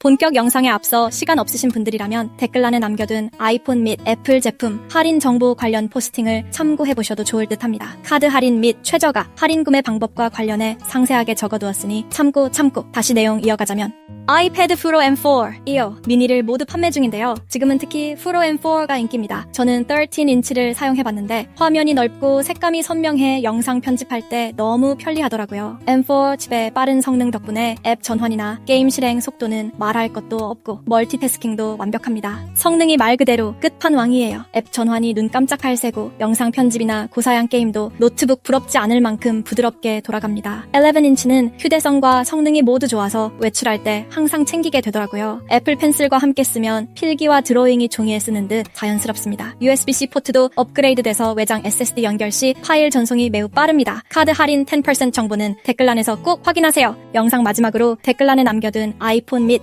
본격 영상에 앞서 시간 없으신 분들이라면 댓글란에 남겨둔 아이폰 및 애플 제품 할인 정보 관련 포스팅을 참고해 보셔도 좋을 듯 합니다. 카드 할인 및 최저가, 할인 구매 방법과 관련해 상세하게 적어두었으니 참고 참고 다시 내용 이어가자면 아이패드 프로 M4, 이어 미니를 모두 판매 중인데요. 지금은 특히 프로 M4가 인기입니다. 저는 13인치를 사용해봤는데 화면이 넓고 색감이 선명해 영상 편집할 때 너무 편리하더라고요. M4 칩의 빠른 성능 덕분에 앱 전환이나 게임 실행 속도는 말할 것도 없고 멀티태스킹도 완벽합니다. 성능이 말 그대로 끝판왕이에요. 앱 전환이 눈 깜짝할 새고 영상 편집이나 고사양 게임도 노트북 부럽지 않을 만큼 부드럽게 돌아갑니다. 11인치는 휴대성과 성능이 모두 좋아서 외출할 때 항상 챙기게 되더라고요. 애플 펜슬과 함께 쓰면 필기와 드로잉이 종이에 쓰는 듯 자연스럽습니다. USB-C 포트도 업그레이드돼서 외장 SSD 연결 시 파일 전송이 매우 빠릅니다. 카드 할인 10% 정보는 댓글란에서 꼭 확인하세요. 영상 마지막으로 댓글란에 남겨둔 아이폰 및